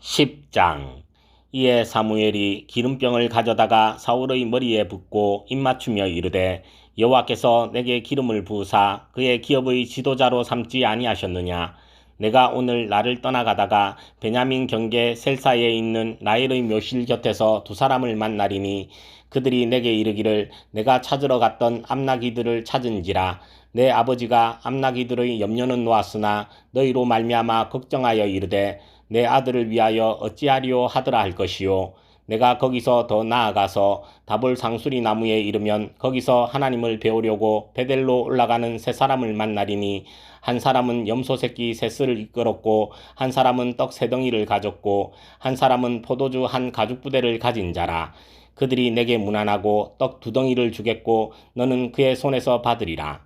10장. 이에 사무엘이 기름병을 가져다가 사울의 머리에 붓고 입맞추며 이르되 여호와께서 내게 기름을 부으사 그의 기업의 지도자로 삼지 아니하셨느냐? 내가 오늘 나를 떠나가다가 베냐민 경계 셀사에 있는 라헬의 묘실 곁에서 두 사람을 만나리니 그들이 내게 이르기를 내가 찾으러 갔던 암나기들을 찾은지라 내 아버지가 암나기들의 염려는 놓았으나 너희로 말미암아 걱정하여 이르되 내 아들을 위하여 어찌하리오 하더라 할 것이요. 내가 거기서 더 나아가서 다볼 상수리 나무에 이르면 거기서 하나님을 배우려고 베델로 올라가는 세 사람을 만나리니 한 사람은 염소 새끼 셋을 이끌었고 한 사람은 떡 세 덩이를 가졌고 한 사람은 포도주 한 가죽 부대를 가진 자라. 그들이 내게 무난하고 떡 두 덩이를 주겠고 너는 그의 손에서 받으리라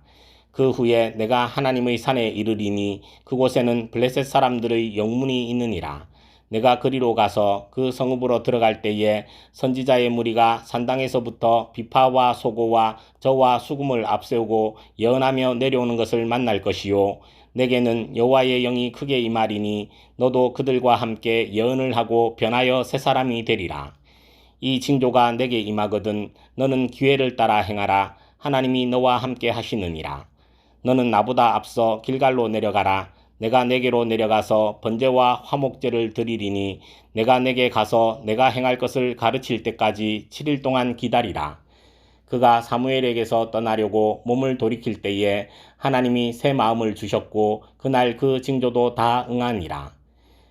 그 후에 내가 하나님의 산에 이르리니 그곳에는 블레셋 사람들의 영문이 있느니라. 내가 그리로 가서 그 성읍으로 들어갈 때에 선지자의 무리가 산당에서부터 비파와 소고와 저와 수금을 앞세우고 예언하며 내려오는 것을 만날 것이요 내게는 여호와의 영이 크게 임하리니 너도 그들과 함께 예언을 하고 변하여 새 사람이 되리라. 이 징조가 내게 임하거든 너는 기회를 따라 행하라 하나님이 너와 함께 하시느니라. 너는 나보다 앞서 길갈로 내려가라. 내가 내게로 내려가서 번제와 화목제를 드리리니 내가 내게 가서 내가 행할 것을 가르칠 때까지 7일 동안 기다리라. 그가 사무엘에게서 떠나려고 몸을 돌이킬 때에 하나님이 새 마음을 주셨고 그날 그 징조도 다 응하니라.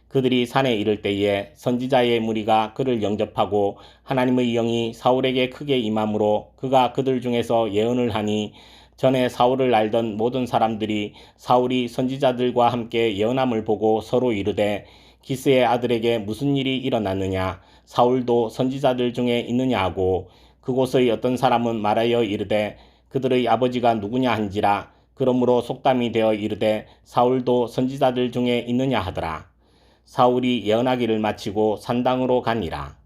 그들이 산에 이를 때에 선지자의 무리가 그를 영접하고 하나님의 영이 사울에게 크게 임함으로 그가 그들 중에서 예언을 하니 전에 사울을 알던 모든 사람들이 사울이 선지자들과 함께 예언함을 보고 서로 이르되 기스의 아들에게 무슨 일이 일어났느냐? 사울도 선지자들 중에 있느냐 하고. 그곳의 어떤 사람은 말하여 이르되 그들의 아버지가 누구냐 한지라. 그러므로 속담이 되어 이르되 사울도 선지자들 중에 있느냐 하더라. 사울이 예언하기를 마치고 산당으로 가니라.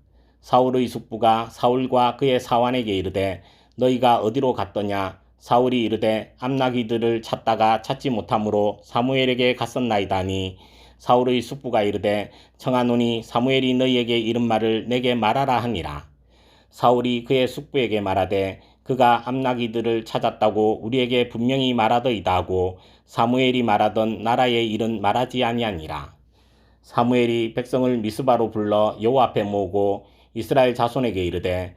사울의 숙부가 사울과 그의 사환에게 이르되 너희가 어디로 갔더냐 사울이 이르되 암나기들을 찾다가 찾지 못하므로 사무엘에게 갔었나이다니. 사울의 숙부가 이르되 청하노니 사무엘이 너희에게 이른 말을 내게 말하라 하니라. 사울이 그의 숙부에게 말하되 그가 암나기들을 찾았다고 우리에게 분명히 말하더이다 하고 사무엘이 말하던 나라의 일은 말하지 아니하니라. 사무엘이 백성을 미스바로 불러 여호와 앞에 모으고 이스라엘 자손에게 이르되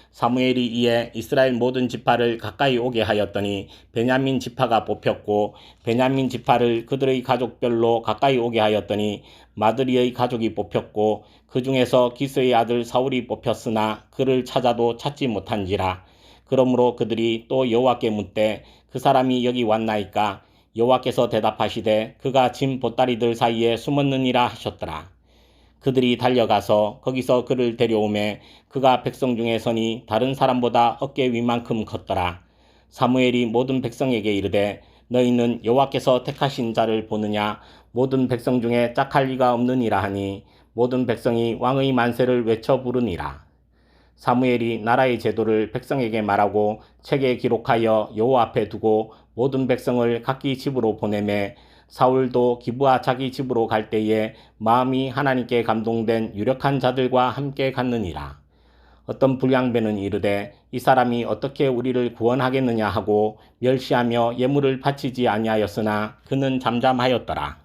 사무엘이 이에 이스라엘 모든 지파를 가까이 오게 하였더니 베냐민 지파가 뽑혔고 베냐민 지파를 그들의 가족별로 가까이 오게 하였더니 마드리의 가족이 뽑혔고 그 중에서 기스의 아들 사울이 뽑혔으나 그를 찾아도 찾지 못한지라 그러므로 그들이 또 여호와께 묻되 그 사람이 여기 왔나이까 여호와께서 대답하시되 그가 짐 보따리들 사이에 숨었느니라 하셨더라. 그들이 달려가서 거기서 그를 데려오매 그가 백성 중에 서니 다른 사람보다 어깨 위만큼 컸더라. 사무엘이 모든 백성에게 이르되 너희는 여호와께서 택하신 자를 보느냐 모든 백성 중에 짝할 리가 없느니라 하니 모든 백성이 왕의 만세를 외쳐 부르니라. 사무엘이 나라의 제도를 백성에게 말하고 책에 기록하여 여호와 앞에 두고 모든 백성을 각기 집으로 보내매 사울도 기부하 자기 집으로 갈 때에 마음이 하나님께 감동된 유력한 자들과 함께 갔느니라. 어떤 불량배는 이르되 이 사람이 어떻게 우리를 구원하겠느냐 하고 멸시하며 예물을 바치지 아니하였으나 그는 잠잠하였더라.